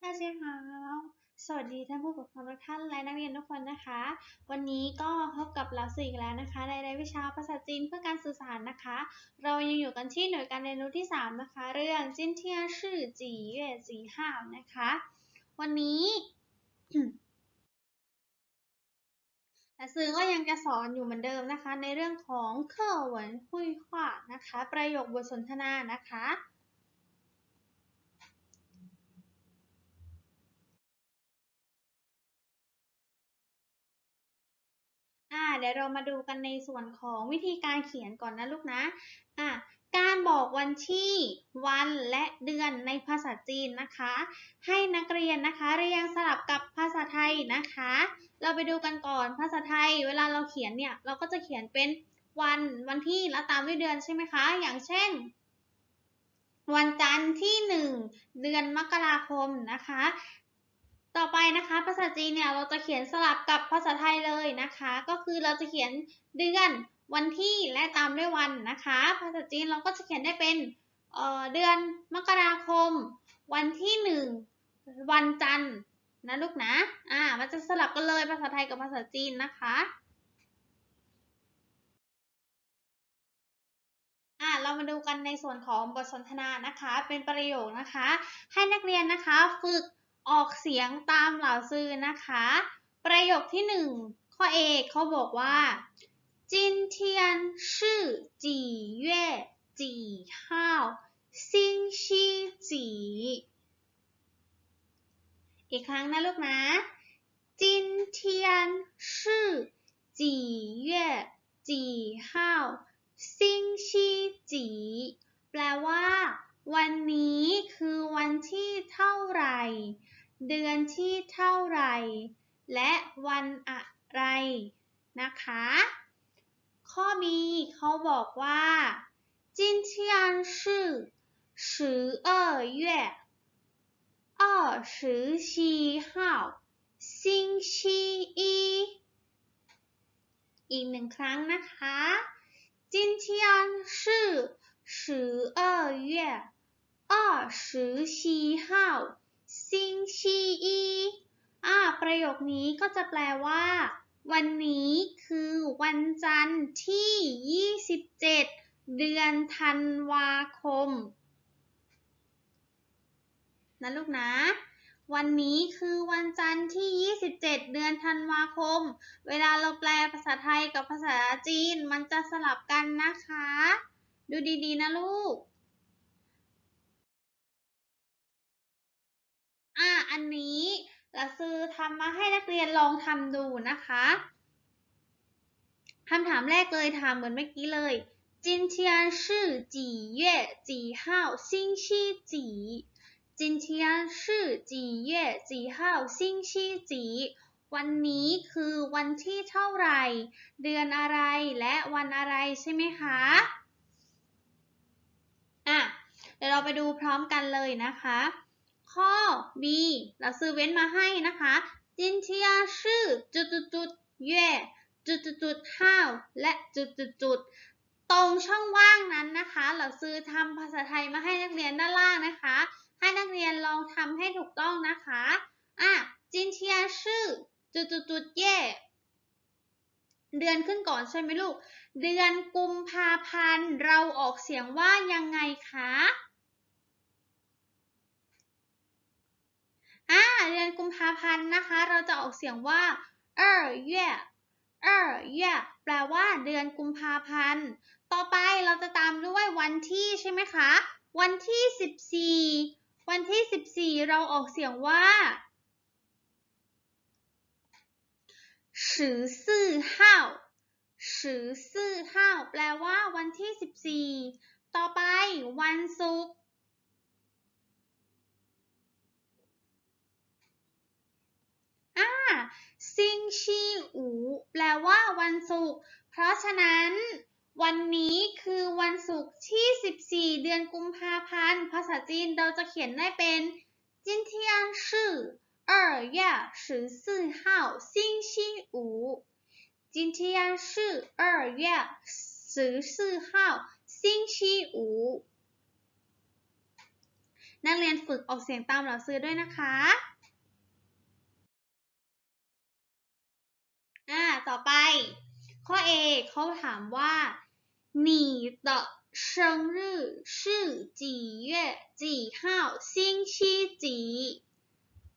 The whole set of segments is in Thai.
เจียฮาวสวัสดีท่านผู้ปกครองทุกท่านและนักเรียนทุกคนนะคะ วันนี้ก็พบกับเราสื่ออีกแล้วนะคะในรายวิชาภาษาจีนเพื่อการสื่อสารนะคะ เรายังอยู่กันที่หน่วยการเรียนรู้ที่ 3 นะคะ เรื่องจินเทียชื่อจีเย่จีห้าวนะคะ วันนี้แต่สื่อก็ยังจะสอนอยู่เหมือนเดิมนะคะ ในเรื่องของเคอเหวนหุยขวานะคะ ประโยคบทสนทนานะคะ อ่าเดี๋ยวเรามาดูกันในส่วนของวิธีการเขียนก่อนนะลูกนะอ่าการบอกวันที่วันและเดือนในภาษาจีนนะคะ ให้นักเรียนนะคะ เรียงสลับกับภาษาไทยนะคะ เราไปดูกันก่อนภาษาไทย เวลาเราเขียนเนี่ยเราก็จะเขียนเป็นวันวันที่แล้วตามด้วยเดือนใช่ไหมคะ อย่างเช่น วันจันทร์ที่หนึ่งเดือนมกราคมนะคะ ต่อไปนะคะ ภาษาจีนเนี่ยเราจะเขียนสลับกับภาษาไทยเลยนะคะ ก็คือเราจะเขียนเดือนวันที่และตามด้วยวันนะคะ ภาษาจีนเราก็จะเขียนได้เป็นเเดือนมกราคม วันที่หนึ่งวันจันทร์นะลูกนะ อ่า มันจะสลับกันเลยภาษาไทยกับภาษาจีนนะคะ อ่า เรามาดูกันในส่วนของบทสนทนานะคะ เป็นประโยคนะคะ ให้นักเรียนนะคะฝึก ออกเสียงตามเหล่าซื้อนะคะ ประโยคที่หนึ่งข้อเอกเขาบอกว่า今天是几月几号星期几อีกครั้งนะลูกนะ今天是几月几号星期几แปลว่า วันนี้คือวันที่เท่าไหร่ เดือนที่เท่าไหร่ และวันอะไรนะคะ ข้อ B เขาบอกว่า今天是十二月二十七号星期一อีกหนึ่งครั้งนะคะ今天是 十二月二十七号星期一อ่าประโยคนี้ก็จะแปลว่า วันนี้คือวันจันทร์ที่ 27 เดือนธันวาคม นะลูกนะ วันนี้คือวันจันทร์ที่ 27 เดือนธันวาคม เวลาเราแปลภาษาไทยกับภาษาจีน มันจะสลับกันนะคะ ดูดีๆ นะลูก อ่า อันนี้ละซื้อทำมาให้นักเรียนลองทำดูนะคะคำถามแรกเลยถามเหมือนเมื่อกี้เลยจินเทียนชื่อจีเย่จีห้าซิงชีจีจินเทียนชื่อจีเย่จีห้าซิงชีจีวันนี้คือวันที่เท่าไหร่ เดือนอะไรและวันอะไรใช่ไหมคะ เดี๋ยวเราไปดูพร้อมกันเลยนะคะ ข้อ B เราซื้อเว้นมาให้นะคะจินเทียชื่อจุดจุดจุดเย่จุดจุดจุดห้าวและจุดจุดจุดตรงช่องว่างนั้นนะคะ เราซื้อทำภาษาไทยมาให้นักเรียนด้านล่างนะคะ ให้นักเรียนลองทำให้ถูกต้องนะคะอะจินเทียชื่อจุดจุดจุดเย่เดือนขึ้นก่อนใช่ไหมลูก เดือนกุมภาพันธ์เราออกเสียงว่ายังไงคะ เดือนกุมภาพันธ์นะคะ เราจะออกเสียงว่าเออเย่เออเย่แปลว่าเดือนกุมภาพันธ์ ต่อไปเราจะตามด้วยวันที่ใช่ไหมคะ วันที่ 14 วันที่ 14 เราออกเสียงว่าสือสี่ห้าสือสี่ห้าแปลว่าวันที่ 14 ต่อไปวันศุกร์อ่าซิงชีอูแปลว่าวันศุกร์ เพราะฉะนั้น วันนี้คือวันศุกร์ที่ 14 เดือนกุมภาพันธ์ ภาษาจีนเราจะเขียนได้เป็น今天是二月十四号星期五今天是二月十四号星期五 นักเรียนฝึกออกเสียงตามเหล่าซื้อด้วยนะคะ ข้อ A เขาถามว่า你的生日是几月几号星期几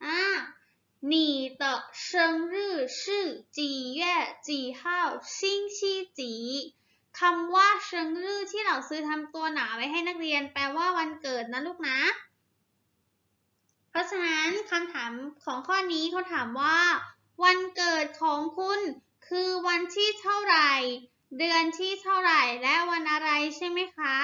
อ่า你的生日是几月几号星期几คำว่าเชิงรื่อที่เราซื้อทำตัวหนาไว้ให้นักเรียนแปลว่าวันเกิดนะลูกนะ เพราะฉะนั้นคำถามของข้อนี้เขาถามว่า วันเกิดของคุณคือวันที่เท่าไหร่ เดือนที่เท่าไหร่และวันอะไรใช่ไหมคะ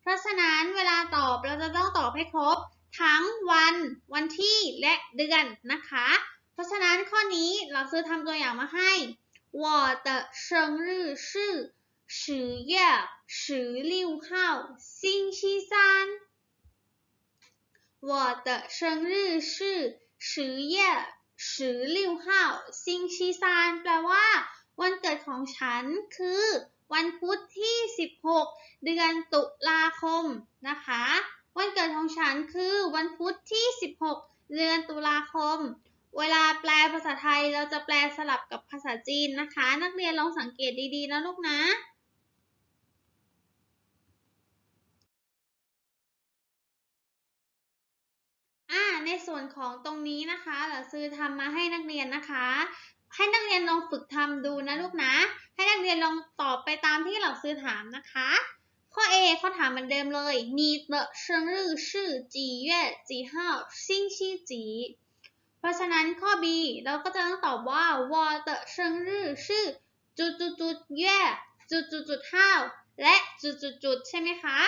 เพราะฉะนั้นเวลาตอบเราจะต้องตอบให้ครบ ทั้งวัน วันที่และเดือนนะคะ เพราะฉะนั้นข้อนี้เราซื้อทำตัวอย่างมาให้我的生日是十月十六号星期三我的生日是十月十六号星期三แปลว่า วันเกิดของฉันคือวันพุธที่ 16 เดือนตุลาคมนะคะ วันเกิดของฉันคือวันพุธที่ 16 เดือนตุลาคม เวลาแปลภาษาไทยเราจะแปลสลับกับภาษาจีนนะคะ นักเรียนลองสังเกตดีๆนะลูกนะอ่าในส่วนของตรงนี้นะคะเราซื้อทำมาให้นักเรียนนะคะ ให้นักเรียนลองฝึกทำดูนะลูกนะ ให้นักเรียนลองตอบไปตามที่เราซื้อถามนะคะ ข้อ A เขาถามเหมือนเดิมเลย你的生日是几月几号星期几เพราะฉะนั้นข้อ B เราก็จะต้องตอบว่า我的生日是จุดจุดจุด月จุดจุดจุด号และจุดจุดจุดใช่ไหมคะ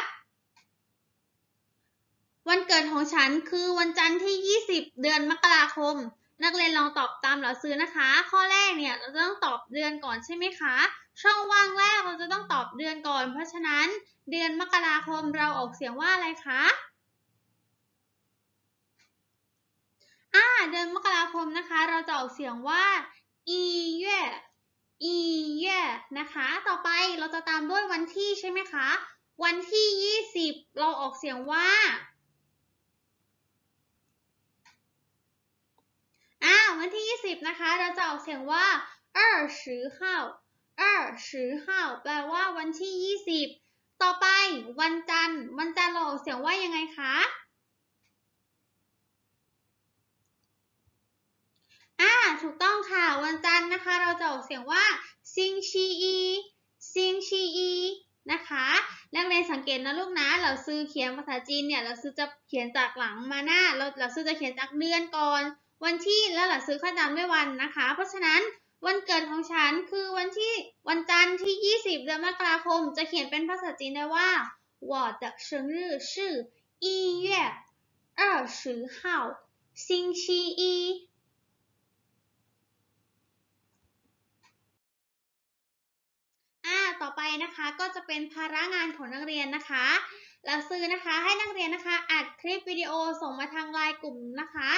วันเกิดของฉันคือวันจันทร์ที่ 20 เดือนมกราคม นักเรียนลองตอบตามหล่าซื้อนะคะ ข้อแรกเนี่ยเราจะต้องตอบเดือนก่อนใช่ไหมคะ ช่องว่างแรกเราจะต้องตอบเดือนก่อน เพราะฉะนั้นเดือนมกราคมเราออกเสียงว่าอะไรคะอ่าเดือนมกราคมนะคะ เราจะออกเสียงว่าอีเย่อีเย่นะคะ ต่อไปเราจะตามด้วยวันที่ใช่ไหมคะ วันที่ 20 เราออกเสียงว่า อ่า สิบนะคะ เราจะออกเสียงว่าเออสือข้าวเออสือข้าวแปลว่าวันที่ยี่สิบต่อไปวันจันทร์ วันจันทร์เราออกเสียงว่ายังไงคะอ่ถูกต้องค่ะ วันจันทร์นะคะ เราจะออกเสียงว่าซิงชีอีซิงชีอีนะคะนักเรียนสังเกตนะลูกนะเราซื้อเขียนภาษาจีนเนี่ยเราซื้อจะเขียนจากหลังมาหน้าเราเราซื้อจะเขียนจากเดือนก่อน วันที่แล้วเราซื้อค่อยตามด้วยวันนะคะ เพราะฉะนั้นวันเกิดของฉันคือวันที่วันจันทร์ที่ 20 เดือนมกราคม จะเขียนเป็นภาษาจีนได้ว่า我的生日是一月二十号星期一อ่า ต่อไปนะคะก็จะเป็นภาระงานของนักเรียนนะคะเราซื้อนะคะให้นักเรียนนะคะอัดคลิปวิดีโอส่งมาทางไลน์กลุ่มนะคะ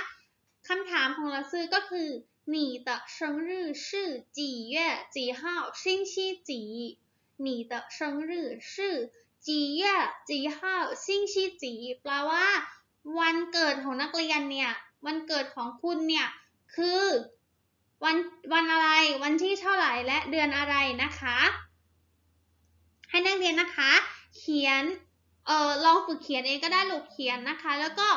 คำถามของเราซื้อก็คือ你的生日是几月几号星期几你的生日是几月几号星期几แปลว่า วันเกิดของนักเรียนเนี่ย วันเกิดของคุณเนี่ย คือวันวันอะไร วันที่เท่าไหร่และเดือนอะไรนะคะ ให้นักเรียนนะคะ เขียน เอ่อ ลองฝึกเขียนเองก็ได้ลูกเขียนนะคะ แล้วก็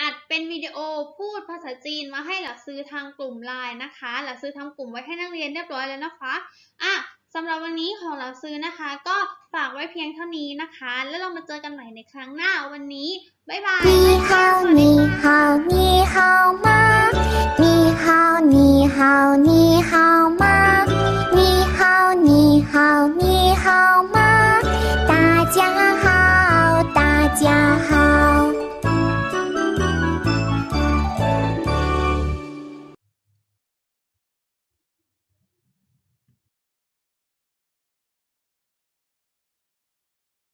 อัดเป็นวิดีโอพูดภาษาจีนมาให้หลักซื้อทางกลุ่มไลน์นะคะหลักซื้อทำกลุ่มไว้ให้นักเรียนเรียบร้อยแล้วนะคะ อ่ะสำหรับวันนี้ของหลักซื้อนะคะ ก็ฝากไว้เพียงเท่านี้นะคะ แล้วเรามาเจอกันใหม่ในครั้งหน้าวันนี้ บ๊ายบาย 你好，你好，你好吗？你好，你好，你好吗？